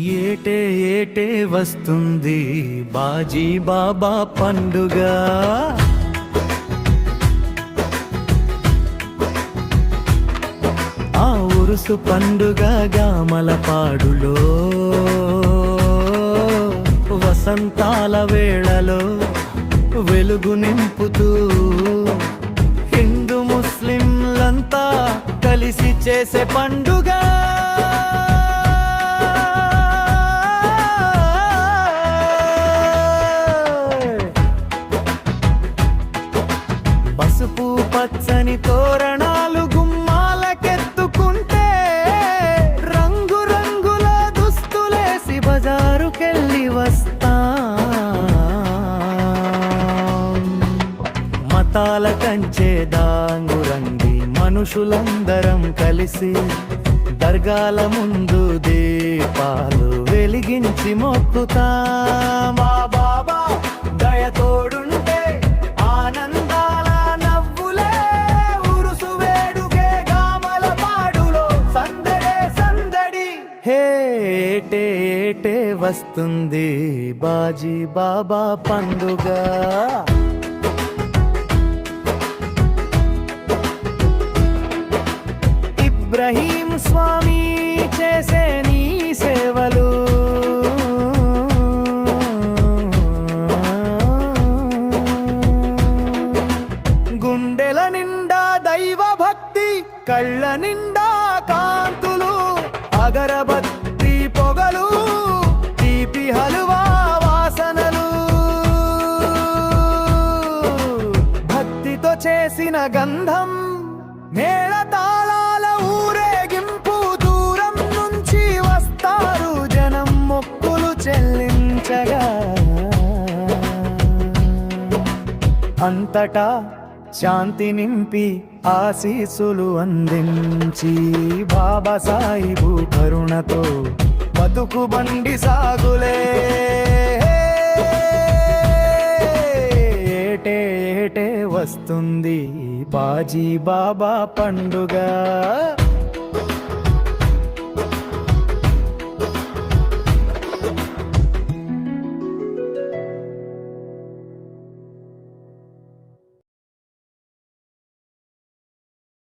ఏటే ఏటే వస్తుంది బాజీ బాబా పండుగ. ఆ ఉరుసు పండుగ గామల పాడులో. వసంతాల వేళలో వెలుగు నింపుతూ హిందూ ముస్లింలంతా కలిసి చేసే పండుగ. పసుపు పచ్చని తోరణాలు గుమ్మాలకెత్తుకుంటే రంగు రంగుల దుస్తులేసి బజారుకెళ్ళి వస్తా. మతాల కంచే దాంగు రంగి మనుషులందరం కలిసి దర్గాల ముందు దీపాలు వెలిగించి మొక్కుతాం. ఏటే ఏటే వస్తుంది బాజీ బాబా పండుగ. ఇబ్రహీం స్వామి చేసే నీ సేవలు. గుండెల నిండా దైవ భక్తి కళ్ళ నిండా కాంతులు అగరబత్తి గంధం మేళ తాళాల ఊరేగింపు దూరం నుంచి వస్తారు జనం మొక్కులు చెల్లించగా. అంతటా శాంతి నింపి ఆశీసులు అందించి బాబాసాయిబు కరుణతో బతుకు బండి సాగులే. ఏటే ఏటే వస్తుంది. బాజీ బాబా పండుగ.